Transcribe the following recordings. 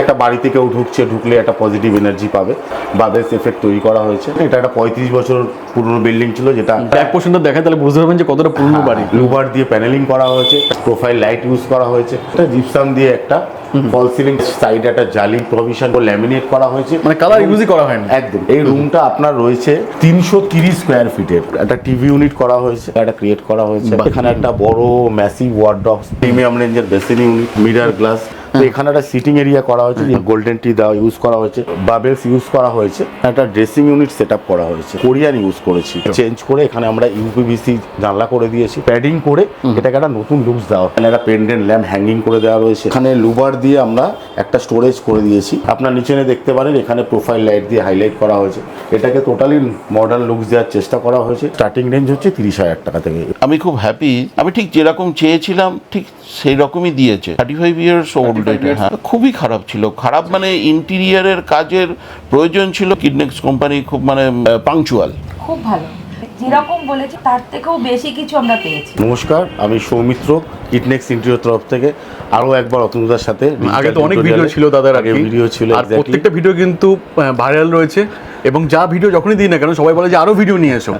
একটা বাড়িতে কেউ ঢুকছে ঢুকলে একটা পজিটিভ এনার্জি পাবে বাদেস এফেক্ট তৈরি করা হয়েছে। এটা একটা পঁয়ত্রিশ বছর পুরনো বিল্ডিং ছিল যেটা ব্যাক পোর্শনটা দেখা তাহলে বুঝতে পারবেন যে কতটা পুরনো বাড়ি। লুবার দিয়ে প্যানেলিং করা হয়েছে প্রোফাইল লাইট ইউজ করা হয়েছে। এটা জিপসাম দিয়ে একটা ফল সিলিং সাইডে একটা জালি প্রভিশন ল্যামিনেট করা হয়েছে। মানে কালার ইউজই করা হয় না একদম। এই রুমটা আপনার রয়েছে তিনশো তিরিশ স্কোয়ার ফিটের একটা টিভি ইউনিট করা হয়েছে একটা ক্রিয়েট করা হয়েছে। এখানে একটা বড় ম্যাসিভ ওয়ার্ড্রপ প্রিমিয়াম রেঞ্জের বেসিন ইউনিট মিরার গ্লাস তো এখানে একটা সিটিং এরিয়া করা হয়েছে গোল্ডেন টি দেওয়া ইউজ করা হয়েছে। বাবেলস ইউজ করা হয়েছে। একটা ড্রেসিং ইউনিট সেট আপ করা হয়েছে। কোরিয়ান ইউজ করেছি। চেঞ্জ করে এখানে আমরা ইউপিবিসি জানলা করে দিয়েছি। প্যাডিং করে এটাকে একটা নতুন লুকস দেওয়া। এখানে একটা পেন্ডেন্ট ল্যাম্প হ্যাঙ্গিং করে দেওয়া রয়েছে। এখানে লুবার দিয়ে আমরা একটা স্টোরেজ করে দিয়েছি। আপনার নিচে দেখতে পারেন এখানে প্রোফাইল লাইট দিয়ে হাইলাইট করা হয়েছে। এটাকে টোটালি মডার্ন লুকস দেওয়ার চেষ্টা করা হয়েছে। স্টার্টিং রেঞ্জ হচ্ছে তিরিশ হাজার টাকা থেকে। আমি খুব হ্যাপি আমি ঠিক যেরকম চেয়েছিলাম ঠিক সেই রকমই দিয়েছে। থার্টি ফাইভ ইয়ার্স ওল্ড এটা হ্যাঁ। খুবই খারাপ ছিল। খারাপ মানে ইন্টেরিয়ারের কাজের প্রয়োজন ছিল। কিডনেক্স কোম্পানি খুব মানে পাংচুয়াল খুব ভালো। যেরকম বলেছি তার থেকেও বেশি কিছু আমরা পেয়েছি। নমস্কার আমি সৌমিত্র কিটনেক্স ইন্টিরিয়র তরফ থেকে আরও একবার অতনুদার সাথে আগে তো অনেক ভিডিও ছিল দাদার আগে ভিডিও ছিল আর প্রত্যেকটা ভিডিও কিন্তু ভাইরাল রয়েছে। এবং যা ভিডিও যখনই দিই না কেন সবাই বলে যে আরও ভিডিও নিয়ে এসো।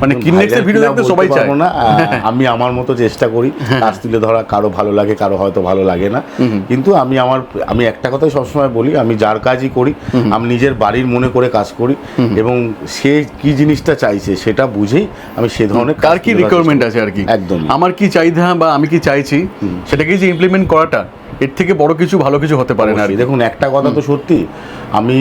মানে Viral ভিডিও দেখতে সবাই চায়। না। আমি আমার মতো চেষ্টা করি কাজ তুলে ধরা কারও ভালো লাগে কারও হয়তো ভালো লাগে না। কিন্তু আমি আমার আমি একটা কথাই সবসময় বলি আমি যার কাজই করি আমি নিজের বাড়ির মনে করে কাজ করি এবং সে কি জিনিসটা চাইছে সেটা বুঝেই আমি সে ধরনের কার কি রিকোয়ারমেন্ট আছে আর কি? একদম আমার কি চাহিদা বা আমি কি চাইছি সেটাকে যে ইমপ্লিমেন্ট করাটা এর থেকে বড় কিছু ভালো কিছু হতে পারে না। দেখুন একটা কথা তো সত্যি আমি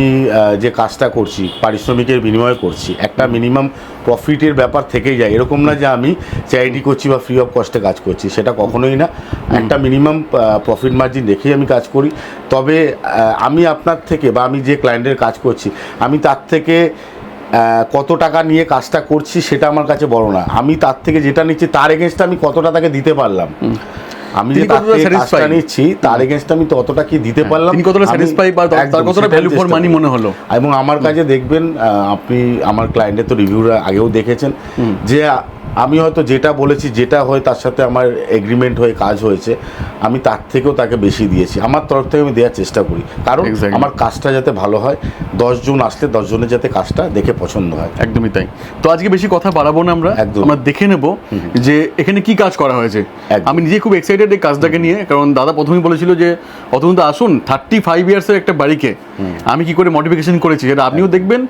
যে কাজটা করছি পারিশ্রমিকের বিনিময়ে করছি একটা মিনিমাম প্রফিটের ব্যাপার থেকেই যায়। এরকম না যে আমি চ্যারিটি করছি বা ফ্রি অফ কস্টে কাজ করছি সেটা কখনোই না। একটা মিনিমাম প্রফিট মার্জিন রেখেই আমি কাজ করি। তবে আমি আপনার থেকে বা আমি যে ক্লায়েন্টের কাজ করছি আমি তার থেকে কত টাকা নিয়ে কাজটা করছি সেটা আমার কাছে বড় না। আমি তার থেকে যেটা নিচ্ছি তার এগেনস্টে আমি কতটা তাকে দিতে পারলাম? আমি যে কাজটা নিচ্ছি তার এগেনস্ট আমি ততটা কি দিতে পারলাম? তিনি কতটা স্যাটিসফাই বা তার- কতটা ভ্যালু ফর মানি মনে হলো? এবং আমার কাছে দেখবেন আপনি আমার ক্লায়েন্টের তো রিভিউরা আগেও দেখেছেন যে আমি হয়তো যেটা বলেছি যেটা হয় তার সাথে আমার এগ্রিমেন্ট হয়ে কাজ হয়েছে আমি তার থেকেও তাকে বেশি দিয়েছি। আমার তরফ থেকে আমি দেওয়ার চেষ্টা করি। কারণ আমার কাজটা যাতে ভালো হয় দশজন আসলে দশজনের যাতে কাজটা দেখে পছন্দ হয়। একদমই তাই। তো আজকে বেশি কথা বাড়াবো না আমরা একদম। আমরা দেখে নেব যে এখানে কি কাজ করা হয়েছে। আমি নিজে খুব এক্সাইটেড এই কাজটাকে নিয়ে কারণ দাদা প্রথমেই বলেছিল যে অতন্ত আসুন থার্টি ফাইভ ইয়ার্সের একটা বাড়িকে আমি কি করে মডিফিকেশন করেছি? সেটা আপনিও দেখবেন।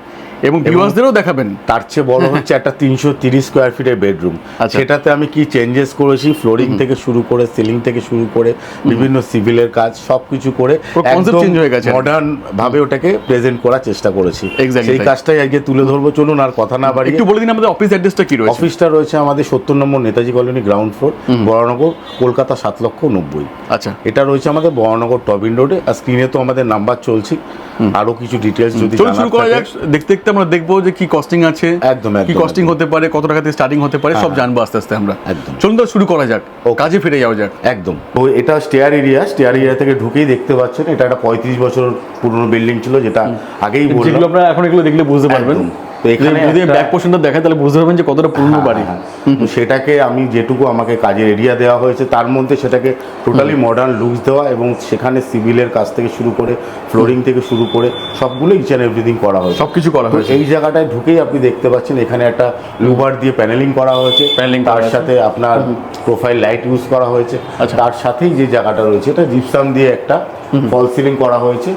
এবং ভিউয়ার্সদেরও দেখাবেন। তার চেয়ে বড় হচ্ছে একটা তিনশো তিরিশ স্কোয়ার ফিটের বেডরুম। সেটাতে আমি কি চেঞ্জেস করেছি? ফ্লোরিং থেকে শুরু করে সিলিং থেকে শুরু করে বিভিন্ন সিভিলের কাজ সব কিছু করে change হয়ে গেছে। মডার্ন ভাবে ওটাকে প্রেজেন্ট করার চেষ্টা করেছি। সেই কাজটাই আজকে তুলে ধরবো। চলুন আর কথা না বাড়িয়ে একটু বলে দিন আমাদের অফিস অ্যাড্রেসটা কি রয়েছে? অফিসটা রয়েছে আমাদের সত্তর number Netaji colony ground floor Baranagar Kolkata সাত লক্ষ নব্বই। আচ্ছা। এটা রয়েছে আমাদের বরানগর টবিন রোডে আর স্ক্রিনে তো আমাদের নাম্বার চলছে। আরও কিছু ডিটেলস যদি শুরু করা যাক দেখতে দেখতে আমরা দেখব যে কি কস্টিং আছে একদম, কি কস্টিং হতে পারে কত টাকা থেকে স্টার্টিং হতে পারে সব জানব আস্তে আস্তে আমরা। একদম। চলুন তো শুরু করা যাক ও কাজে ফিরে যাওয়া যাক। একদম। তো এটা স্টেয়ার এরিয়া স্টেয়ার এরিয়া থেকে ঢুকেই দেখতে পাচ্ছেন এটা একটা পঁয়ত্রিশ বছর পুরনো বিল্ডিং ছিল যেটা আগেই বললাম। আপনারা এখন এগুলো দেখলে বুঝতে পারবেন। তো এখানে যদি ব্যাক পোর্শনটা দেখায় তাহলে বুঝতে পারবেন যে কতটা পুরনো বাড়ি। হ্যাঁ, তো সেটাকে আমি যেটুকু আমাকে কাজের এরিয়া দেওয়া হয়েছে তার মধ্যে সেটাকে টোটালি মডার্ন লুকস দেওয়া এবং সেখানে সিভিলের কাজ থেকে শুরু করে ফ্লোরিং থেকে শুরু করে সবগুলো ইচ অ্যান্ড এভরিথিং করা হয়েছে। সবকিছু করা হয়েছে। এই জায়গাটায় ঢুকেই আপনি দেখতে পাচ্ছেন এখানে একটা লুবার দিয়ে প্যানেলিং করা হয়েছে। করা তার সাথে আপনার প্রোফাইল লাইট ইউজ করা হয়েছে। আচ্ছা। তার সাথেই যে জায়গাটা রয়েছে এটা জিপসাম দিয়ে একটা ফল সিলিং করা হয়েছে।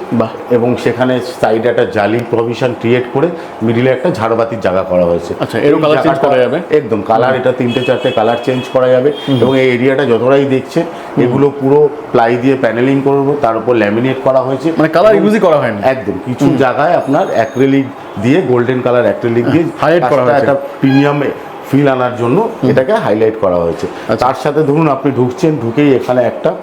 এবং সেখানে সাইডে একটা জালি প্রভিশন ক্রিয়েট করে মিডিলে একটা ঝাড়বাতির জায়গা করা হয়েছে। আচ্ছা, colour change জায়গাটা- করা যাবে? একদম কালার এটা তিনটে চারটে কালার চেঞ্জ করা যাবে। এবং এই এরিয়াটা যতটাই দেখছে এগুলো পুরো প্লাই দিয়ে প্যানেলিং করব তার উপর ল্যামিনেট করা হয়েছে। মানে কালার ইউজই করা হয় না একদম কিছু জায়গায় আপনার অ্যাক্রেলিক দিয়ে গোল্ডেন কালার অ্যাক্রেলিক দিয়ে হাইলাইট করা কাজটা হয়েছে। একটা প্রিমিয়াম ফিল আনার জন্য এটাকে হাইলাইট করা হয়েছে। আচ্ছা। তার সাথে ধরুন আপনি ঢুকছেন ঢুকেই এখানে একটা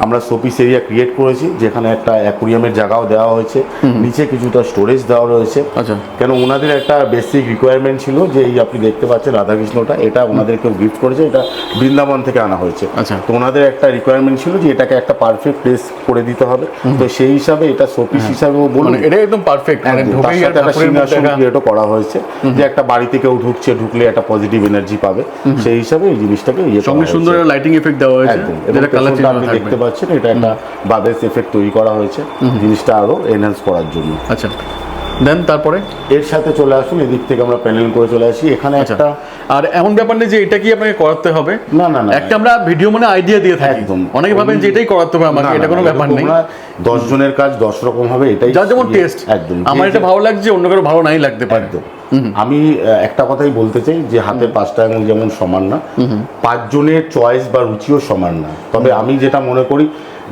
আমরা শোপিস এরিয়া ক্রিয়েট করেছি যেখানে একটা অ্যাকুরিয়ামের জায়গাও দেওয়া হয়েছে। নিচে কিছুটা স্টোরেজ দেওয়া রয়েছে। আচ্ছা। কেন ওনাদের একটা বেসিক রিকোয়ারমেন্ট ছিল যে এই আপনি দেখতে পাচ্ছেন রাধাকৃষ্ণটা এটা ওনাদের কেউ গিফট করেছে এটা বৃন্দাবন থেকে আনা হয়েছে। আচ্ছা। তো ওনাদের একটা রিকোয়ারমেন্ট ছিল যে এটাকে একটা পারফেক্ট প্লেস করে দিতে হবে। তো সেই হিসাবে এটা শোপিস হিসাবেও বলুন। মানে এটা একদম পারফেক্ট মানে তার সাথে একটা সিংহাসন করা হয়েছে যে একটা বাড়িতে কেউ ঢুকছে ঢুকলে একটা পজিটিভ এনার্জি পাবে। সেই হিসাবে এই জিনিসটাকে ইয়ে সঙ্গে সুন্দর লাইটিং এফেক্ট দেওয়া হয়েছে যেটা কালার দেখতে পাচ্ছেন এটা একটা বাবেস এফেক্ট তৈরি করা হয়েছে। জিনিসটা আরও এনহ্যান্স করার জন্য। আচ্ছা। দেন তারপরে? এর সাথে চলে আসুন এদিক থেকে আমরা প্যানেল করে চলে আসি। এখানে আচ্ছা। একটা আর এমন ব্যাপার নেই যে এটা কি আপনাকে করাতে হবে? না, না, না। একটা আমরা ভিডিও মানে আইডিয়া দিয়ে থাকি। একদম। অনেকে ভাবেন যে এটাই করাতে হবে আমাকে এটা কোনো ব্যাপার নেই। দশ জনের কাজ দশ রকম হবে এটাই যার যেমন ইয়ে, টেস্ট একদম। আমার এটা ভালো লাগছে অন্য কারও ভালো নাই লাগতে পারে। একদম। আমি একটা কথাই বলতে চাই যে হাতে পাঁচটা আঙুল যেমন সমান না পাঁচজনের চয়েস বা রুচিও সমান না। তবে আমি যেটা মনে করি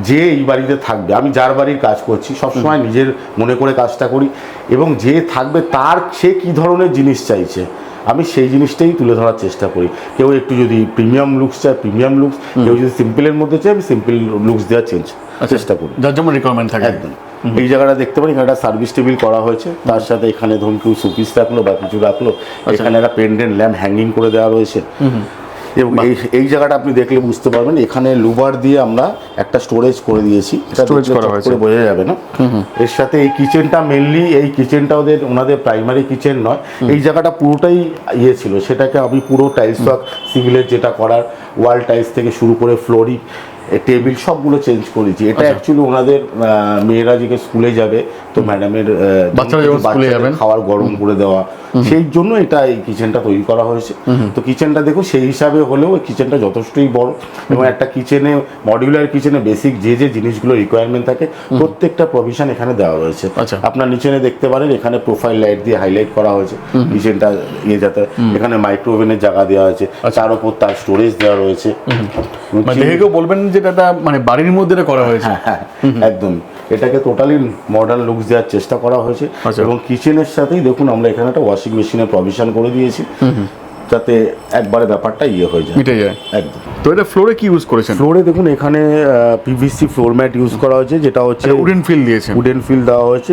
যে এই বাড়িতে থাকবে আমি যার বাড়ির কাজ করছি সবসময় নিজের মনে করে কাজটা করি এবং যে থাকবে তার সে কি ধরনের জিনিস চাইছে আমি সেই জিনিসটাই তুলে ধরার চেষ্টা করি। কেউ একটু যদি প্রিমিয়াম লুকস চায় প্রিমিয়াম লুকস কেউ যদি সিম্পলের মধ্যে চায় আমি সিম্পল লুকস দেওয়ার চেঞ্জ চেষ্টা করি। যার যেমন রিকোয়ারমেন্ট থাকে। একদম। এই জায়গাটা দেখতে পারি এখানে একটা সার্ভিস টেবিল করা হয়েছে। তার সাথে এখানে ধরুন কেউ সুপিস রাখল বা কিছু রাখল। এখানে একটা পেন্ডেন্ট ল্যাম্প হ্যাঙ্গিং করে দেওয়া রয়েছে। এবং এই এই জায়গাটা আপনি দেখলে বুঝতে পারবেন এখানে লুবার দিয়ে আমরা একটা স্টোরেজ করে দিয়েছি। এটা Storage করা হয়েছে। বোঝা যাবে না। এর সাথে এই কিচেনটা মেনলি এই কিচেনটা ওদের ওনাদের প্রাইমারি কিচেন নয়। এই জায়গাটা পুরোটাই ইয়ে ছিল। সেটাকে আমি পুরো টাইলস ওয়ার্ক সিভিলের যেটা করার ওয়াল টাইলস থেকে শুরু করে ফ্লোরিং টেবিল সবগুলো চেঞ্জ করেছি। এটা অ্যাকচুয়ালি ওনাদের আহ, মেয়েরা যে স্কুলে যাবে তো ম্যাডামের। খাবার গরম করে দেওয়া। সেই জন্য এটা এই কিচেনটা তৈরি করা হয়েছে। তো কিচেনটা দেখো সেই হিসাবে হলেও কিচেনটা যথেষ্টই বড় এবং একটা কিচেনে মডিউলার কিচেনে বেসিক যে যে জিনিসগুলো রিকোয়ারমেন্ট থাকে প্রত্যেকটা প্রভিশন এখানে দেওয়া হয়েছে। আচ্ছা। আপনার নিচেনে দেখতে পারেন এখানে প্রোফাইল লাইট দিয়ে হাইলাইট করা হয়েছে। কিচেনটা ইয়ে যাতে এখানে মাইক্রোওভেনের জায়গা দেওয়া হয়েছে। তার উপর তার স্টোরেজ দেওয়া রয়েছে। মানে বলবেন যে এটা মানে বাড়ির মধ্যে করা হয়েছে। হ্যাঁ একদম। এটাকে টোটালি মডার্ন লুকস দেওয়ার চেষ্টা করা হয়েছে। আচ্ছা। এবং কিচেনের সাথেই দেখুন আমরা এখানে একটা ওয়াশিং মেশিনের প্রভিশন করে দিয়েছি। যাতে একবারে ব্যাপারটা ইয়ে হয়ে যায়। মিটে যায়। একদম। তো এটা ফ্লোরে কি ইউজ করেছেন? ফ্লোরে দেখুন এখানে পিভিসি ফ্লোর ম্যাট ইউজ করা হয়েছে যেটা হচ্ছে উডেন ফিল দিয়েছেন। উডেন ফিল দেওয়া হয়েছে।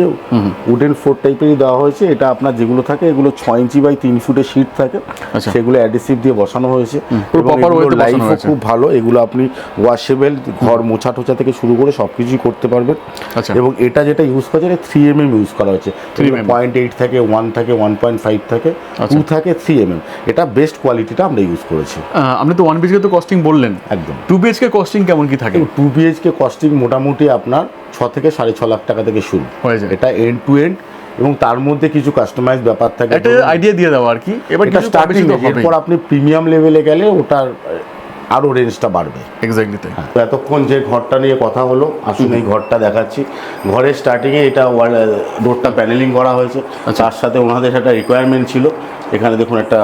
উডেন ফোর টাইপেরই দেওয়া হয়েছে। এটা আপনার যেগুলো থাকে এগুলো ছয় ইঞ্চি বাই তিন ফুটের শিট থাকে। আচ্ছা। সেগুলো অ্যাডিসিভ দিয়ে বসানো হয়েছে। লাইফও খুব ভালো। এগুলো আপনি ওয়াশেবেল ঘর মোছা টোছা থেকে শুরু করে সব কিছুই করতে পারবেন। আচ্ছা। এবং এটা যেটা ইউজ করা যায় থ্রি এম এম ইউজ করা হয়েছে। পয়েন্ট এইট থাকে ওয়ান থাকে ওয়ান পয়েন্ট ফাইভ থাকে আচ্ছা। টু থাকে থ্রি এম এম এটা বেস্ট কোয়ালিটিটা আমরা ইউজ করেছি। আপনি তো ওয়ান বিএচকে তো কস্টিং বললেন। একদম। টু বিএচকে কস্টিং কেমন কি থাকে? টু বিএইচকে কস্টিং মোটামুটি আপনার ছ থেকে সাড়ে ছ লাখ টাকা থেকে শুরু। হয়ে যায়। এটা এন্ড টু এন্ড এবং তার মধ্যে কিছু কাস্টমাইজ ব্যাপার থাকে। একটা আইডিয়া দিয়ে দেওয়া আর কি। এবার এটা স্টার্টিং এরপর আপনি প্রিমিয়াম লেভেলে গেলে ওটার আরও রেঞ্জটা বাড়বে। এক্স্যাক্টলি তাই। তো এতক্ষণ যে ঘরটা নিয়ে কথা হলো আসুন এই ঘরটা দেখাচ্ছি। ঘরের স্টার্টিংয়ে এটা ডোরটা প্যানেলিং করা হয়েছে। আচ্ছা। তার সাথে ওনাদের একটা রিকোয়ারমেন্ট ছিল। এখানে দেখুন একটা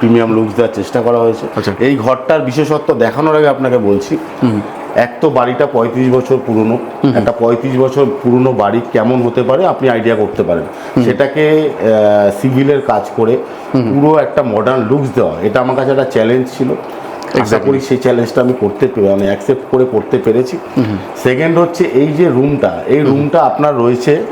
প্রিমিয়াম লুকস দেওয়ার চেষ্টা করা হয়েছে। আচ্ছা। এই ঘরটার বিশেষত্ব দেখানোর আগে আপনাকে বলছি এক তো বাড়িটা পঁয়ত্রিশ বছর পুরনো। একটা পঁয়ত্রিশ বছর পুরনো বাড়ি কেমন হতে পারে আপনি আইডিয়া করতে পারেন। সেটাকে সিভিলের কাজ করে পুরো একটা মডার্ন লুকস দেওয়া। এটা আমার কাছে একটা চ্যালেঞ্জ ছিল। আশা করি সেই চ্যালেঞ্জটা আমি করতে পে- মানে অ্যাকসেপ্ট করে করতে পেরেছি। সেকেন্ড হচ্ছে এই যে রুমটা এই রুমটা আপনার রয়েছে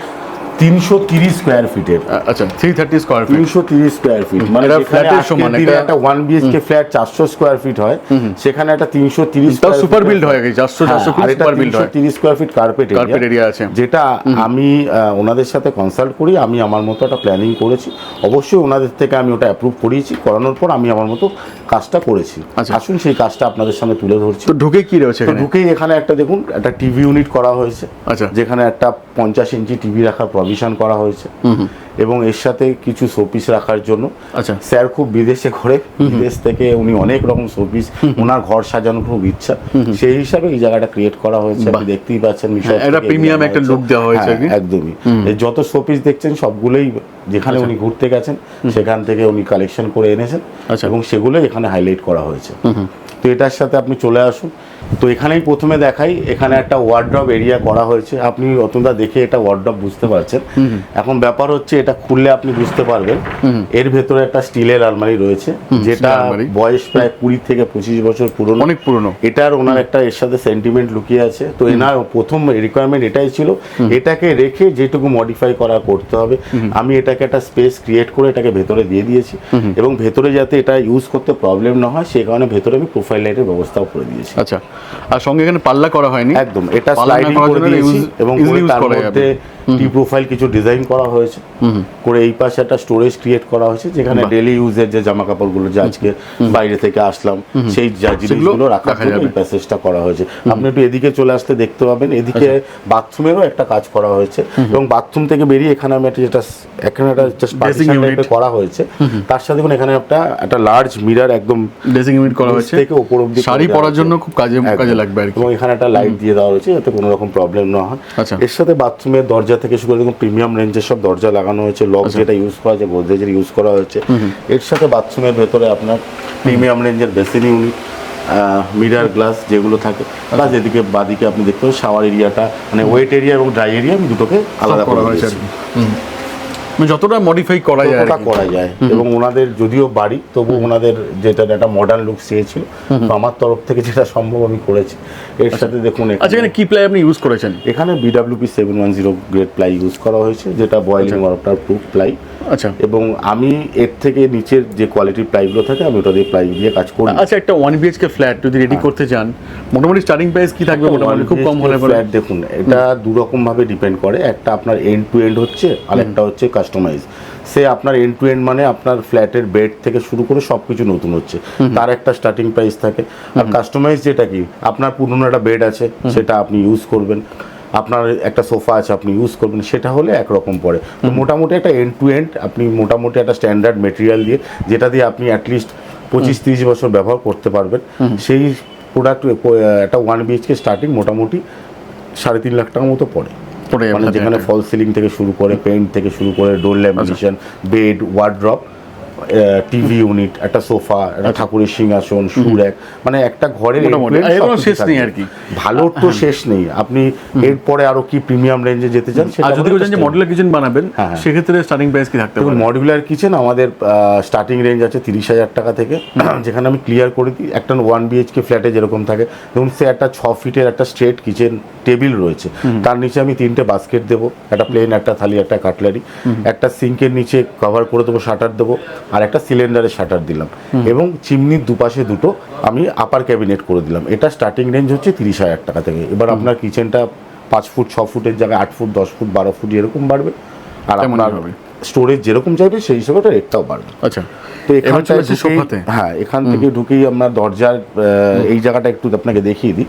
তিনশো তিরিশ স্কোয়ার ফিটের আচ্ছা থ্রি থার্টি স্কোয়ার ফিট তিনশো তিরিশ স্কোয়ার ফিট মানে এটা আজকের সমান, একটা- ওয়ান বিএচকে ফ্ল্যাট চারশো স্কোয়ার ফিট হয় সেখানে একটা তিনশো তিরিশ সুপার বিল্ড হয়ে। গেছে চারশো চারশো ফিট সুপার বিল্ড হয়। তিরিশ square feet carpet carpet area আছে। যেটা আমি ওনাদের সাথে কনসাল্ট করি আমি আমার মতো একটা প্ল্যানিং করেছি। অবশ্যই ওনাদের থেকে আমি ওটা অ্যাপ্রুভ করিয়েছি করানোর পর আমি আমার মতো কাজটা করেছি। আচ্ছা। আসুন সেই কাজটা আপনাদের সামনে তুলে ধরছি। তো ঢুকে কি রয়েছে ঢুকেই এখানে একটা দেখুন একটা টিভি ইউনিট করা হয়েছে আচ্ছা। যেখানে একটা পঞ্চাশ ইঞ্চি টিভি রাখার প্রভিশন করা হয়েছে। এবং এর সাথে কিছু শোপিস রাখার জন্য। আচ্ছা। স্যার খুব বিদেশে ঘোরে। বিদেশ থেকে উনি অনেক রকম শোপিস ওনার ঘর সাজানোর খুব ইচ্ছা। সেই হিসাবে এই জায়গাটা ক্রিয়েট করা হয়েছে। আপনি দেখতেই পাচ্ছেন হ্যাঁ, একটা এগুলো একটা look দেওয়া হয়েছে হ্যাঁ। একদমই। যত শোপিস দেখছেন সবগুলোই যেখানে উনি ঘুরতে গেছেন সেখান থেকে উনি কালেকশন করে এনেছেন আচ্ছা। এবং সেগুলোই এখানে হাইলাইট করা হয়েছে। তো এটার সাথে আপনি চলে আসুন। তো এখানেই প্রথমে দেখাই এখানে একটা ওয়ার্ড্রপ এরিয়া করা হয়েছে। আপনি অতটা দেখে এটা ওয়ার্ড্রপ বুঝতে পারছেন। এখন ব্যাপার হচ্ছে এটা খুললে আপনি বুঝতে পারবেন। এর ভেতরে একটা স্টিলের আলমারি রয়েছে যেটা বয়স প্রায় কুড়ি থেকে পঁচিশ বছর পুরনো। অনেক পুরনো। এটার ওনার একটা এর সাথে সেন্টিমেন্ট লুকিয়ে আছে। তো এনার প্রথম রিকোয়ারমেন্ট এটাই ছিল। এটাকে রেখে যেটুকু মডিফাই করা করতে হবে। আমি এটাকে একটা স্পেস ক্রিয়েট করে এটাকে ভেতরে দিয়ে দিয়েছি। এবং ভেতরে যাতে এটা ইউজ করতে প্রবলেম না হয় সেই কারণে ভেতরে আমি প্রোফাইল লাইটের ব্যবস্থাও করে দিয়েছি। আচ্ছা। আর সঙ্গে এখানে পাল্লা করা হয়নি। একদম এটা স্লাইডিং করে দিয়েছি এবং তার। মধ্যে টি প্রোফাইল কিছু ডিজাইন করা হয়েছে। করে এই পাশে একটা স্টোরেজ ক্রিয়েট করা হয়েছে যেখানে ডেলি ইউজের যে জামা কাপড়গুলো যে আজকে বাইরে থেকে আসলাম সেই যা জিনিসগুলো রাখা জন্য। এই প্যাসেজটা করা হয়েছে। আপনি একটু এদিকে চলে আসতে দেখতে পাবেন এদিকে বাথরুমেরও একটা কাজ করা হয়েছে এবং বাথরুম থেকে বেরিয়ে এখানে আমি একটা যেটা এখানে একটা জাস্ট করা হয়েছে। তার সাথে এখানে একটা একটা লার্জ মিরার একদম ড্রেসিং ইউনিট করা হয়েছে। থেকে ওপর অব্দি শাড়ি পরার জন্য খুব কাজে একদম। কাজে লাগবে আর এবং এখানে একটা লাইট দিয়ে দেওয়া হয়েছে যাতে কোনো রকম প্রবলেম না হয় আচ্ছা। এর সাথে বাথরুমের দরজা থেকে শুরু করে প্রিমিয়াম রেঞ্জের সব দরজা লাগানো হয়েছে লক আচ্ছা। যেটা ইউজ করা হয়েছে গোদরেজের ইউজ করা হয়েছে এর সাথে বাথরুমের ভেতরে আপনার প্রিমিয়াম রেঞ্জের বেসিন ইউনিট মিরার গ্লাস যেগুলো থাকে আচ্ছা। প্লাস এদিকে বাদিকে আপনি দেখতে পাবেন শাওয়ার এরিয়াটা মানে ওয়েট এরিয়া এবং ড্রাই এরিয়া আমি দুটোকে আলাদা করা করে হয়েছে যতটা মডিফাই করা যায় করা যায়। এবং ওনাদের যদিও বাড়ি তবু ওনাদের যেটা একটা মডার্ন লুক চেয়েছিল তো আমার তরফ থেকে যেটা সম্ভব আমি করেছি। এর সাথে দেখুন আচ্ছা এখানে কি প্লাই আপনি ইউজ করেছেন? এখানে BWP seven one zero grade ply use করা হয়েছে যেটা বয়েলিং ওয়াটার প্রুফ প্লাই আচ্ছা। এবং আমি এর থেকে নিচের যে কোয়ালিটির প্লাইগুলো থাকে আমি ওটা দিয়ে প্লাই দিয়ে কাজ করি। আচ্ছা একটা ওয়ান বিএইচকে ফ্ল্যাট যদি রেডি করতে চান মোটামুটি স্টার্টিং প্রাইস কি থাকবে? মোটামুটি খুব কম হলে ফ্ল্যাট দেখুন এটা দু রকম ভাবে ডিপেন্ড করে। একটা আপনার এন্ড টু এন্ড হচ্ছে আর একটা হচ্ছে কাস্টমাইজ সে আপনার এন্ড টু এন্ড মানে আপনার ফ্ল্যাটের বেড থেকে শুরু করে সব কিছু নতুন হচ্ছে। তার একটা স্টার্টিং প্রাইস থাকে। আর কাস্টমাইজ যেটা কি? আপনার পুরনো একটা বেড আছে সেটা আপনি ইউজ করবেন। আপনার একটা সোফা আছে আপনি ইউজ করবেন সেটা হলে একরকম পড়ে। তো মোটামুটি একটা এন্ড টু এন্ড আপনি মোটামুটি একটা স্ট্যান্ডার্ড মেটেরিয়াল দিয়ে যেটা দিয়ে আপনি অ্যাটলিস্ট পঁচিশ তিরিশ বছর ব্যবহার করতে পারবেন। সেই প্রোডাক্ট একটা ওয়ান বিএইচকে স্টার্টিং মোটামুটি সাড়ে তিন লাখ টাকার মতো পড়ে। মানে যেখানে। ফল সিলিং থেকে শুরু করে পেইন্ট থেকে শুরু করে door lamination bed wardrobe TV unit একটা সোফা একটা ঠাকুরের সিংহাসন সুর এক মানে একটা ঘরের শেষ নেই আর কি। ভালোর তো শেষ নেই। আপনি এরপরে আরও কি প্রিমিয়াম রেঞ্জে যেতে চান সেটা যদি বলেন যে মডুলার কিচেন বানাবেন হ্যাঁ, হ্যাঁ। সেক্ষেত্রে স্টার্টিং প্রাইস কি থাকতে পারে? মডিউলার কিচেন আমাদের স্টার্টিং রেঞ্জ আছে তিরিশ হাজার টাকা থেকে। যেখানে আমি ক্লিয়ার করে দিই একটা ওয়ান বিএইচকে ফ্ল্যাটে যেরকম থাকে। ধরুন সে একটা ছ ফিটের একটা স্ট্রেট কিচেন টেবিল রয়েছে। তার নিচে আমি তিনটে বাস্কেট দেবো একটা প্লেন একটা থালি একটা কাটলারি একটা সিঙ্কের নিচে কভার করে দেবো শাটার দেবো। আর একটা সিলিন্ডারের শাটার দিলাম। এবং চিমনির দুপাশে দুটো আমি আপার ক্যাবিনেট করে দিলাম। এটা স্টার্টিং রেঞ্জ হচ্ছে তিরিশ হাজার টাকা থেকে। এবার আপনার কিচেনটা পাঁচ ফুট ছ ফুটের জায়গায় আট ফুট দশ ফুট বারো ফুট এরকম বাড়বে। আর আপনার হবে। স্টোরেজ যেরকম চাইবে সেই হিসেবে ওটা রেটটাও বাড়বে। আচ্ছা। তো এখানটায় ঢুকেই- হ্যাঁ এখান থেকে ঢুকেই আমরা দরজার এই জায়গাটা একটু আপনাকে দেখিয়ে দিই।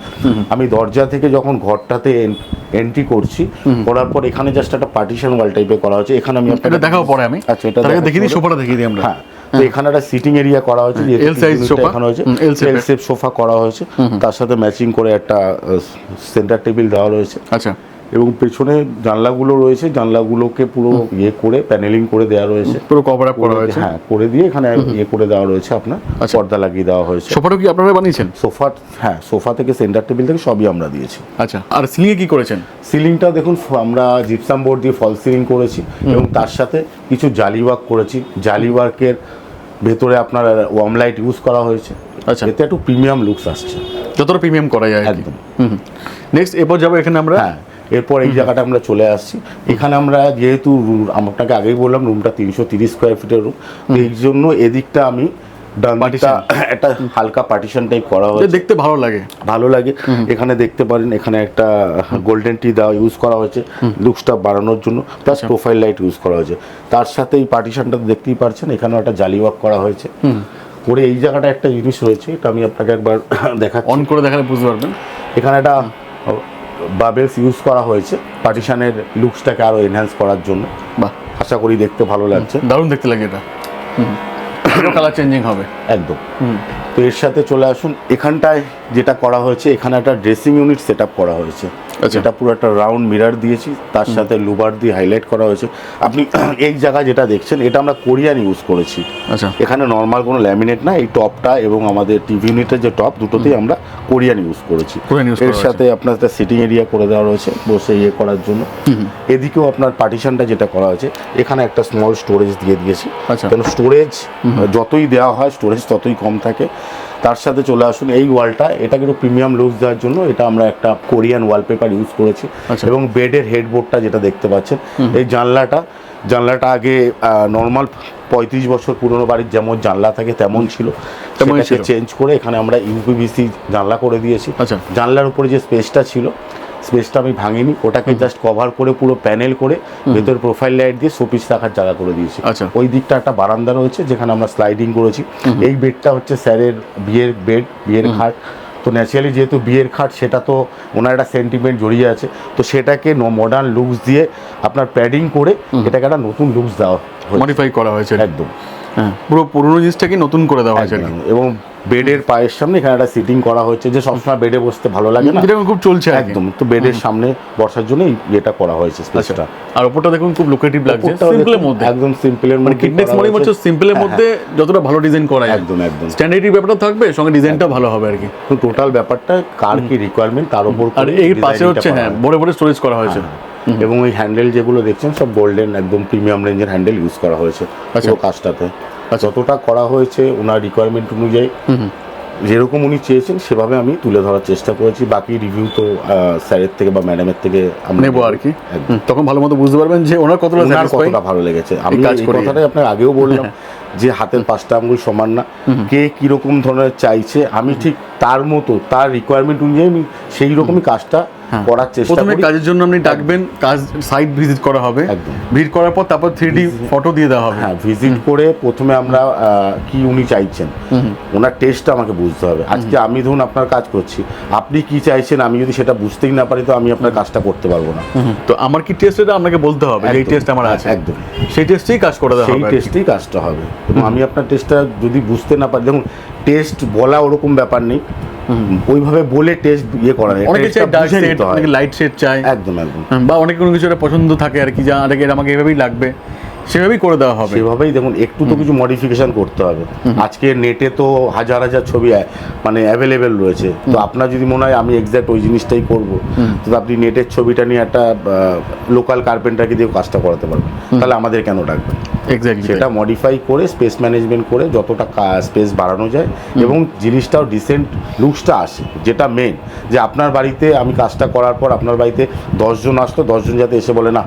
আমি দরজা থেকে যখন ঘরটাতে এন্ট্রি করছি করার পর এখানে জাস্ট একটা পার্টিশন ওয়াল টাইপের করা হয়েছে। এখানে আমি আপনাকে- দেখাও পরে আমি। আচ্ছা এটা দেখিয়ে দিই সোফাটা দেখিয়ে দিই আমরা। হ্যাঁ তো এখানে একটা সিটিং এরিয়া করা হয়েছে হ্যাঁ, L size sofa। এখানে হয়েছে। এল। শেপ সোফা করা হয়েছে। তার সাথে ম্যাচিং করে একটা সেন্টার টেবিল দেওয়া রয়েছে। আচ্ছা। এবং পেছনে জানলাগুলো রয়েছে জানলাগুলোকে পুরো ইয়ে করে প্যানেলিং করে দেওয়া রয়েছে। পুরো কভার আপ করা হয়েছে? হ্যাঁ করে দিয়ে এখানে ইয়ে করে দেওয়া রয়েছে আপনার আচ্ছা। পর্দা লাগিয়ে দেওয়া হয়েছে। সোফাটা কি আপনারা বানিয়েছেন? সোফা হ্যাঁ সোফা থেকে সেন্টার টেবিল থেকে সবই আমরা দিয়েছি। আচ্ছা আর সিলিংয়ে কি করেছেন? সিলিংটা দেখুন আমরা জিপসাম বোর্ড দিয়ে ফল সিলিং করেছি এবং তার সাথে কিছু জালি ওয়ার্ক করেছি। জালি ওয়ার্কের ভেতরে আপনার ওয়ার্ম লাইট ইউজ করা হয়েছে। আচ্ছা। এতে একটু প্রিমিয়াম লুকস আসছে। যতটা প্রিমিয়াম করা যায় একদম। নেক্সট এরপর যাব এখানে আমরা। হ্যাঁ এরপর এই জায়গাটা আমরা চলে আসছি। এখানে আমরা যেহেতু আপনাকে আগেই বললাম রুমটা তিনশো তিরিশ স্কোয়ার ফিটের রুম এই জন্য এদিকটা আমি ডান একটা হালকা পার্টিশন টাইপ করা হয়েছে। দেখতে ভালো লাগে। ভালো লাগে। এখানে দেখতে পারেন এখানে একটা গোল্ডেন টি দেওয়া ইউজ করা হয়েছে। লুকসটা বাড়ানোর জন্য প্লাস প্রোফাইল লাইট ইউজ করা হয়েছে। তার সাথে এই পার্টিশনটা দেখতেই পারছেন এখানেও একটা জালি ওয়ার্ক করা হয়েছে। করে এই জায়গাটা একটা জিনিস রয়েছে এটা আমি আপনাকে একবার দেখাচ্ছি। অন করে দেখালে বুঝতে পারবেন। এখানে একটা বাবেলস ইউজ করা হয়েছে পার্টিশানের লুকসটাকে আরও এনহ্যান্স করার জন্য। বাহ। আশা করি দেখতে ভালো লাগছে। দারুণ দেখতে লাগে এটা। কালার চেঞ্জিং হবে। একদম। তো এর সাথে চলে আসুন। এখানটায় যেটা করা হয়েছে এখানে একটা ড্রেসিং ইউনিট সেট করা হয়েছে। আচ্ছা। যেটা পুরো একটা রাউন্ড মিরার দিয়েছি তার সাথে লুবার দিয়ে হাইলাইট করা হয়েছে। আপনি এই জায়গায় যেটা দেখছেন এটা আমরা কোরিয়ান ইউজ করেছি। আচ্ছা। এখানে নর্মাল কোনো ল্যামিনেট না এই টপটা এবং আমাদের টিভি ইউনিটের যে টপ দুটোতেই আমরা কোরিয়ান ইউজ করেছি। এর সাথে আপনার একটা সিটিং এরিয়া করে দেওয়া রয়েছে বসে ইয়ে করার জন্য। এদিকেও আপনার পার্টিশনটা যেটা করা হয়েছে এখানে একটা স্মল স্টোরেজ দিয়ে দিয়েছি। আচ্ছা। কেন স্টোরেজ যতই দেওয়া হয় স্টোরেজ ততই কম থাকে। তার সাথে চলে আসুন এই ওয়ালটা। এটা কিন্তু প্রিমিয়াম লুক দেওয়ার জন্য এটা আমরা একটা কোরিয়ান ওয়ালপেপার ইউজ করেছি। আচ্ছা। এবং বেডের হেডবোর্ডটা যেটা দেখতে পাচ্ছেন এই জানলাটা জানলাটা আগে নর্মাল পঁয়ত্রিশ বছর পুরনো বাড়ির যেমন জানলা থাকে তেমন ছিল। তেমন সেটাকে চেঞ্জ করে এখানে আমরা ইউপিভিসি জানলা করে দিয়েছি। আচ্ছা। জানলার উপরে যে স্পেসটা ছিল স্পেসটা আমি ভাঙিনি ওটাকে জাস্ট কভার করে পুরো প্যানেল করে ভেতর প্রোফাইল লাইট দিয়ে শোপিস রাখার জায়গা করে দিয়েছি। আচ্ছা। ওই দিকটা একটা বারান্দা রয়েছে যেখানে আমরা স্লাইডিং করেছি। এই বেডটা হচ্ছে স্যারের বিয়ের বেড বিয়ের খাট। তো ন্যাচারালি যেহেতু বিয়ের খাট সেটা তো ওনার একটা সেন্টিমেন্ট জড়িয়ে আছে। তো সেটাকে মডার্ন লুকস দিয়ে আপনার প্যাডিং করে এটাকে একটা নতুন লুকস দেওয়া। মডিফাই করা হয়েছে। একদম। পুরো পুরোনো জিনিসটাকে নতুন করে দেওয়া হয়েছে। এবং বেডের পায়ের সামনে এখানে একটা সিটিং করা হয়েছে যে সবসময় বেডে বসতে ভালো লাগে না। যেটা খুব চলছে একদম। তো বেডের সামনে বসার জন্য ইয়েটা করা হয়েছে স্পেসটা আর ওপরটা দেখুন খুব লোকেটিভ লাগছে। সিম্পলের মধ্যে। একদম সিম্পলের মানে মধ্যে কিডনেক্স মানে হচ্ছে। সিম্পলের হ্যাঁ, মধ্যে যতটা ভালো ডিজাইন করা একদম, একদম। স্ট্যান্ডার্ডি ব্যাপারটা থাকবে? সঙ্গে ডিজাইনটা ভালো হবে আর কি। তো টোটাল ব্যাপারটা কার কি রিকোয়ারমেন্ট তার উপর আর এই পাশে হচ্ছে হ্যাঁ হয়। বড় বড় স্টোরেজ করা হয়েছে। এবং এই হ্যান্ডেল যেগুলো দেখছেন সব গোল্ডেন একদম প্রিমিয়াম রেঞ্জের হ্যান্ডেল ইউজ করা হয়েছে আচ্ছা। পুরো কাজটাতে। যতটা করা হয়েছে ওনার রিকোয়ারমেন্ট অনুযায়ী যেরকম উনি চেয়েছেন সেভাবে আমি তুলে ধরার চেষ্টা করেছি। বাকি রিভিউ তো স্যারের থেকে বা ম্যাডামের থেকে নেব আর কি। তখন ভালো মতো বুঝতে পারবেন যে ওনার কতটা কতটা ভালো লেগেছে। আমি কথাটাই আপনার আগেও বললাম। যে হাতের পাঁচটা আঙ্গুল সমান না কে কীরকম ধরনের চাইছে আমি ঠিক তার মতো তার রিকোয়ারমেন্ট অনুযায়ী আমি সেই রকমই কাজটা করার চেষ্টা প্রথমে কাজের জন্য আপনি ডাকবেন কাজ সাইট ভিজিট করা হবে। ভিজিট করার পর তারপর থ্রি ফটো দিয়ে দেওয়া হবে। হ্যাঁ ভিজিট করে প্রথমে আমরা কি উনি চাইছেন? ওনার টেস্টটা আমাকে বুঝতে হবে। আজকে আমি ধরুন আপনার কাজ করছি আপনি কি চাইছেন আমি যদি সেটা বুঝতেই না পারি তো আমি আপনার কাজটা করতে পারব না। তো আমার কি টেস্ট এটা আপনাকে বলতে হবে এই টেস্ট আমার আছে? একদম। সেই টেস্টেই কাজ করে দেওয়া সেই হবে আর টেস্টেই কাজটা হবে। এবং আমি আপনার টেস্টটা যদি বুঝতে না পারি দেখুন টেস্ট বলা ওরকম ব্যাপার নেই। ওইভাবে বলে টেস্ট ইয়ে করা যায়। অনেকে চাই ডার্ক শেড অনেকে লাইট শেড চাই একদম একদম। বা অনেক কোনো কিছু একটা পছন্দ থাকে আর কি যা আমাকে এভাবেই লাগবে। সেভাবেই করে দেওয়া হবে। সেভাবেই দেখুন একটু তো কিছু মডিফিকেশন করতে হবে। আজকে নেটে তো হাজার হাজার ছবি মানে অ্যাভেলেবেল রয়েছে। তো আপনার যদি মনে হয় আমি এক্স্যাক্ট ওই জিনিসটাই করব তো আপনি নেটের ছবিটা নিয়ে একটা লোকাল কার্পেন্টারকে দিয়ে কাজটা করাতে পারবেন। তাহলে আমাদের কেন ডাকবেন? এক্স্যাক্টলি সেটা মডিফাই করে স্পেস ম্যানেজমেন্ট করে যতটা স্পেস বাড়ানো যায় এবং জিনিসটাও ডিসেন্ট লুকসটা আসে যেটা মেন যে আপনার বাড়িতে আমি কাজটা করার পর আপনার বাড়িতে দশজন আসলো দশজন যাতে এসে বলে না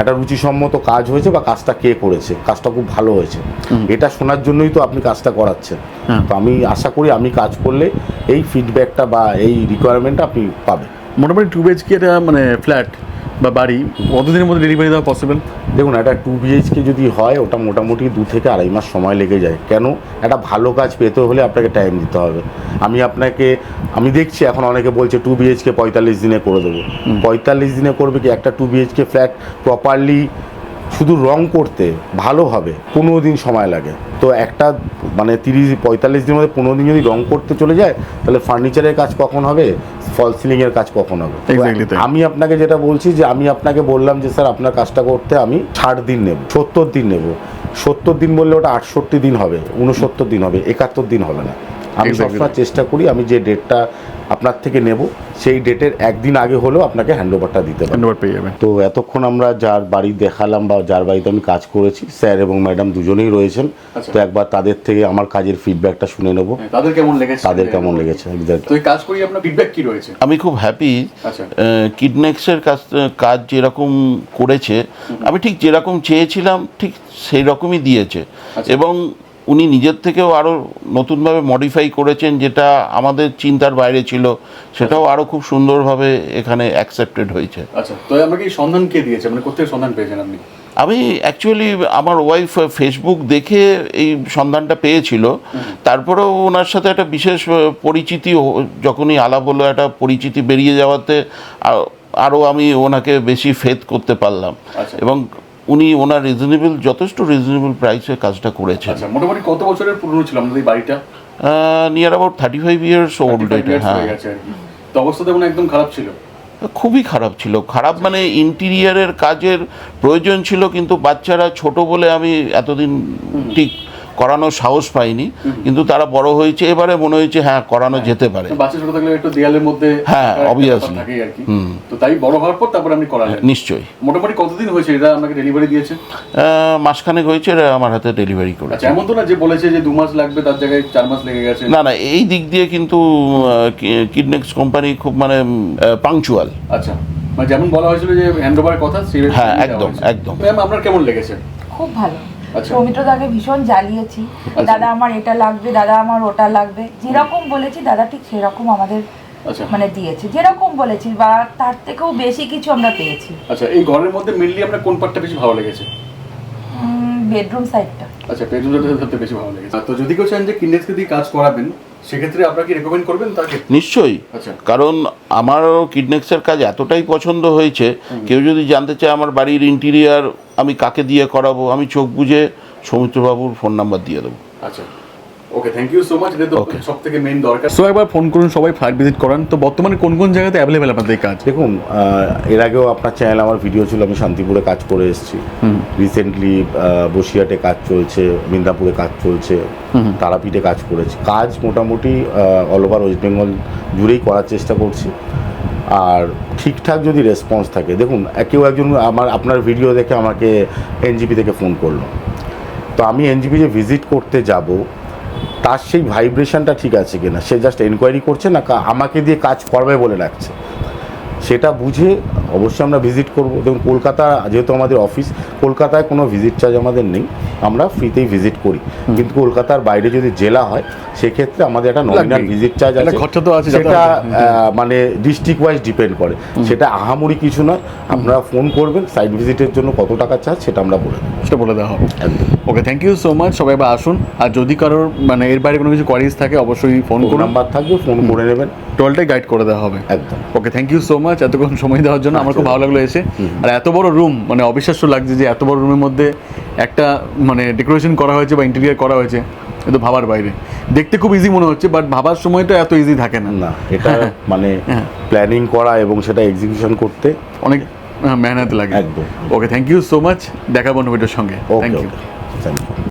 একটা রুচিসম্মত কাজ হয়েছে বা কাজটা কে করেছে কাজটা খুব ভালো হয়েছে। এটা শোনার জন্যই তো আপনি কাজটা করাচ্ছেন। হ্যাঁ। তো আমি আশা করি আমি কাজ করলে এই ফিডব্যাকটা বা এই রিকোয়ারমেন্টটা আপনি পাবেন। মোটামুটি টু বিএইচকে এটা মানে ফ্ল্যাট বা বাড়ি কতদিনের মধ্যে ডেলিভারি দেওয়া পসিবল দেখুন একটা টু বিএইচকে যদি হয় ওটা মোটামুটি দু থেকে আড়াই মাস সময় লেগে যায়। কেন? একটা ভালো কাজ পেতে হলে আপনাকে টাইম দিতে হবে। আমি আপনাকে আমি দেখছি এখন অনেকে বলছে টু বিএইচকে পঁয়তাল্লিশ দিনে করে দেবো। পঁয়তাল্লিশ দিনে করবে কি? একটা টু বিএইচকে ফ্ল্যাট প্রপারলি শুধু রং করতে ভালো হবে পনেরো দিন সময় লাগে। তো একটা মানে তিরিশ পঁয়তাল্লিশ দিনের মধ্যে পনেরো দিন যদি রং করতে চলে যায় তাহলে ফার্নিচারের কাজ কখন হবে? ফল সিলিংয়ের কাজ কখন হবে। আমি আপনাকে যেটা বলছি যে আমি আপনাকে বললাম যে স্যার আপনার কাজটা করতে আমি ষাট দিন নেব সত্তর দিন নেব। সত্তর দিন বললে ওটা আটষট্টি দিন হবে উনসত্তর দিন হবে একাত্তর দিন হবে না। আমি সবসময় চেষ্টা করি আমি যে ডেটটা আপনার থেকে নেব। সেই ডেটের একদিন আগে হলেও আপনাকে হ্যান্ড ওভারটা দিতে পারি পেয়ে যাবেন। তো এতক্ষণ আমরা যার বাড়ি দেখালাম বা যার বাড়িতে আমি কাজ করেছি স্যার এবং ম্যাডাম দুজনেই রয়েছেন। আচ্ছা। তো একবার তাদের থেকে আমার কাজের ফিডব্যাকটা শুনে নেব। তাদের কেমন লেগেছে? তাদের কেমন লেগেছে exactly। তো এই কাজ করি আপনার ফিডব্যাক কি রয়েছে? আমি খুব হ্যাপি আচ্ছা। কিডনেক্সের কাজ কাজ যেরকম করেছে আমি ঠিক যেরকম চেয়েছিলাম ঠিক সেই রকমই দিয়েছে। আচ্ছা। এবং উনি নিজের থেকেও আরও নতুনভাবে মডিফাই করেছেন যেটা আমাদের চিন্তার বাইরে ছিল সেটাও আরও খুব সুন্দরভাবে এখানে অ্যাকসেপ্টেড হয়েছে। আচ্ছা তো আমাকে সন্ধান কে দিয়েছে? মানে কোথেকে সন্ধান পেয়েছেন আপনি? আমি অ্যাকচুয়ালি আমার ওয়াইফ ফেসবুক দেখে এই সন্ধানটা পেয়েছিল। তারপরেও ওনার সাথে একটা বিশেষ পরিচিতি যখনই আলাপ হলো একটা পরিচিতি বেরিয়ে যাওয়াতে আরও আমি ওনাকে বেশি ফেদ করতে পারলাম। আচ্ছা। এবং উনি ওনার রিজনেবল যথেষ্ট রিজনেবল প্রাইসে কাজটা করেছেন। আচ্ছা মোটামুটি কত বছরের পুরনো ছিল আমাদের এই বাড়িটা? Near about thirty five years old এটা হ্যাঁ। তো অবস্থা তেমন একদম খারাপ ছিল। খুবই খারাপ ছিল। খারাপ মানে ইন্টিরিয়ারের কাজের প্রয়োজন ছিল কিন্তু বাচ্চারা ছোট বলে আমি এতদিন ঠিক করানোর সাহস পাইনি কিন্তু তারা বড় হয়েছে এবারে মনে হয়েছে হ্যাঁ করানো যেতে পারে। বাচ্চা ছোট থাকলে একটু দেয়ালের মধ্যে হ্যাঁ, কি। তো তাই বড় হওয়ার পর তারপর আপনি করালেন। নিশ্চয়ই। মোটামুটি কতদিন হয়েছে এটা আপনাকে ডেলিভারি দিয়েছে? মাসখানেক হয়েছে এরা আমার হাতে ডেলিভারি করে আচ্ছা এমন তো না যে বলেছে যে দু মাস লাগবে তার জায়গায় চার মাস লেগে গেছে। না না এই দিক দিয়ে কিন্তু কিডনেক্স কোম্পানি খুব মানে পাংচুয়াল আচ্ছা মানে যেমন বলা হয়েছিল যে হ্যান্ড ওভারের কথা হ্যাঁ, একদম, একদম। ম্যাম আপনার কেমন লেগেছে? খুব ভালো। সৌমিত্রদাকে ভীষণ জ্বালিয়েছি। দাদা আমার এটা লাগবে দাদা আমার ওটা লাগবে। যেরকম বলেছি দাদা ঠিক সেরকম আমাদের আচ্ছা। মানে দিয়েছে। যেরকম বলেছি বা তার থেকেও বেশি কিছু আমরা পেয়েছি। আচ্ছা এই ঘরের মধ্যে মেনলি আপনার কোন পার্টটা বেশি ভালো লেগেছে? বেডরুম সাইডটা আচ্ছা সবথেকে বেশি ভালো লেগেছে। তো যদি কেউ চান যে কিন্ডেক্সকে দিয়ে কাজ করাবেন সেক্ষেত্রে আপনাকে রেকমেন্ড করবেন তাকে? নিশ্চয়ই। আচ্ছা। কারণ আমারও কিডনেক্সের কাজ এতটাই পছন্দ হয়েছে কেউ যদি জানতে চায় আমার বাড়ির ইন্টেরিয়ার আমি কাকে দিয়ে করাবো আমি চোখ বুঝে সৌমিত্রবাবুর ফোন নাম্বার দিয়ে দেবো। আচ্ছা। Okay thank you so much এটা তো সব থেকে মেইন দরকার। সো একবার ফোন করুন সবাই ফ্ল্যাট ভিজিট করান। তো বর্তমানে কোন কোন জায়গাতে অ্যাভেলেবেল আপনাদের কাজ? দেখুন এর আগেও আপনার চ্যানেল আমার ভিডিও ছিল আমি শান্তিপুরে কাজ করে এসেছি। রিসেন্টলি বসিরহাটে কাজ চলছে মিদনাপুরে কাজ চলছে তারাপীঠে কাজ করেছি। কাজ মোটামুটি অল ওভার ওয়েস্ট বেঙ্গল জুড়েই করার চেষ্টা করছি। আর ঠিকঠাক যদি রেসপন্স থাকে দেখুন কেউ একজন আমার আপনার ভিডিও দেখে আমাকে এনজিপি থেকে ফোন করল। তো আমি এনজিপি যে ভিজিট করতে যাব তার সেই ভাইব্রেশনটা ঠিক আছে কিনা? সে জাস্ট এনকোয়ারি করছে না আমাকে দিয়ে কাজ করবে বলে রাখছে সেটা বুঝে অবশ্যই আমরা ভিজিট করব। দেখুন, কলকাতা, যেহেতু আমাদের অফিস কলকাতায় কোনো ভিজিট চার্জ আমাদের নেই। আমরা ফ্রিতেই ভিজিট করি। কিন্তু কলকাতার বাইরে যদি জেলা হয় সেক্ষেত্রে আমাদের একটা নমিনাল ভিজিট চার্জ আছে। খরচা তো আছে, সেটা মানে ডিস্ট্রিক্ট ওয়াইজ ডিপেন্ড করে সেটা আহামরি কিছু নয়। আপনারা ফোন করবেন সাইট ভিজিটের জন্য কত টাকা চার্জ সেটা আমরা বলে দেবো। সেটা বলে দেওয়া হবে। Okay thank you so much সবাই এবার আসুন। আর যদি কারোর মানে এর বাইরে কোনো কিছু কোয়ারিজ থাকে অবশ্যই ফোন করুন। নাম্বার থাকবে ফোন করে নেবেন। টোটালটাই গাইড করে দেওয়া হবে। একদম। Okay thank you so much এতক্ষণ সময় দেওয়ার জন্য আমার খুব ভালো লাগল এসে। আর এত বড় রুম মানে অবিশ্বাস্য লাগছে যে এত বড় রুমের মধ্যে একটা মানে ডেকোরেশন করা হয়েছে বা ইন্টেরিয়ার করা হয়েছে এ তো ভাবার বাইরে। দেখতে খুব ইজি মনে হচ্ছে বাট ভাবার সময়টা এত ইজি থাকে না। না এটা মানে হ্যাঁ। প্ল্যানিং করা এবং সেটা এক্সিকিউশন করতে অনেক আহ, মেহনত লাগে। একদম। Okay thank you so much দেখাবো ভিডিওর সঙ্গে। Thank you thank you